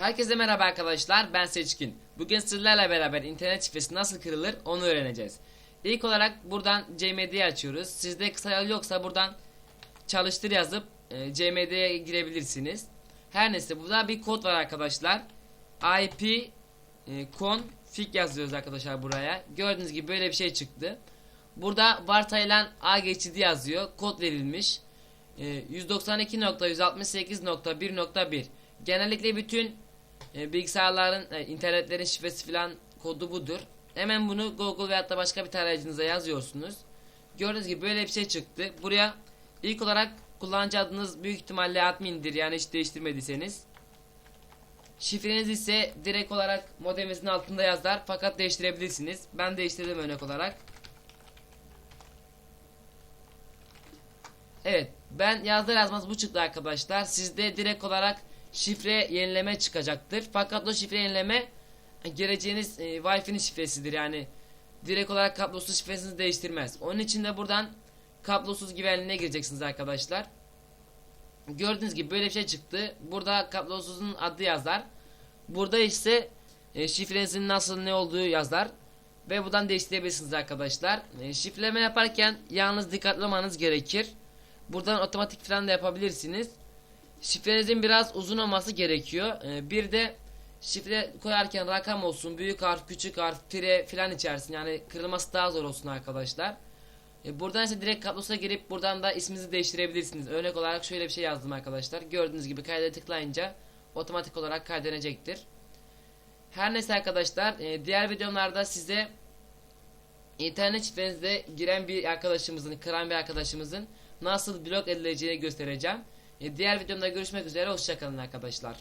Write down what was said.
Herkese merhaba arkadaşlar ben Seçkin. Bugün sizlerle beraber internet şifresi nasıl kırılır onu öğreneceğiz. İlk olarak buradan CMD'yi açıyoruz. Sizde kısa yol yoksa buradan çalıştır yazıp e, CMD'ye girebilirsiniz. Her neyse burada bir kod var arkadaşlar. IP e, config yazıyoruz arkadaşlar buraya. Gördüğünüz gibi böyle bir şey çıktı. Burada varsayılan A geçidi yazıyor. Kod verilmiş. E, 192.168.1.1 Genellikle bütün e, bilgisayarların, e, internetlerin şifresi falan kodu budur. Hemen bunu Google veyahut da başka bir tarayıcınıza yazıyorsunuz. Gördüğünüz gibi böyle bir şey çıktı. Buraya ilk olarak kullanıcı adınız büyük ihtimalle admindir yani hiç değiştirmediyseniz. Şifreniz ise direkt olarak modeminizin altında yazar fakat değiştirebilirsiniz. Ben değiştirdim örnek olarak. Evet ben yazdır yazmaz bu çıktı arkadaşlar. Sizde direkt olarak şifre yenileme çıkacaktır. Fakat o şifre yenileme geleceğiniz e, Wi-Fi'nin şifresidir yani. Direkt olarak kablosuz şifresini değiştirmez. Onun için de buradan kablosuz güvenliğine gireceksiniz arkadaşlar. Gördüğünüz gibi böyle bir şey çıktı. Burada kablosuzun adı yazar. Burada ise e, şifrenizin nasıl ne olduğu yazar. Ve buradan değiştirebilirsiniz arkadaşlar. E, şifreleme yaparken yalnız dikkatli olmanız gerekir. Buradan otomatik falan da yapabilirsiniz. Şifrenizin biraz uzun olması gerekiyor. Ee, bir de şifre koyarken rakam olsun, büyük harf, küçük harf, tire falan içersin. Yani kırılması daha zor olsun arkadaşlar. Ee, buradan ise direkt kablosuna girip buradan da isminizi değiştirebilirsiniz. Örnek olarak şöyle bir şey yazdım arkadaşlar. Gördüğünüz gibi kayda tıklayınca otomatik olarak kaydedecektir. Her neyse arkadaşlar, e, diğer videolarda size internet şifrenizde giren bir arkadaşımızın, kıran bir arkadaşımızın nasıl blok edileceğini göstereceğim. E, Diğer videomda görüşmek üzere. Hoşçakalın arkadaşlar.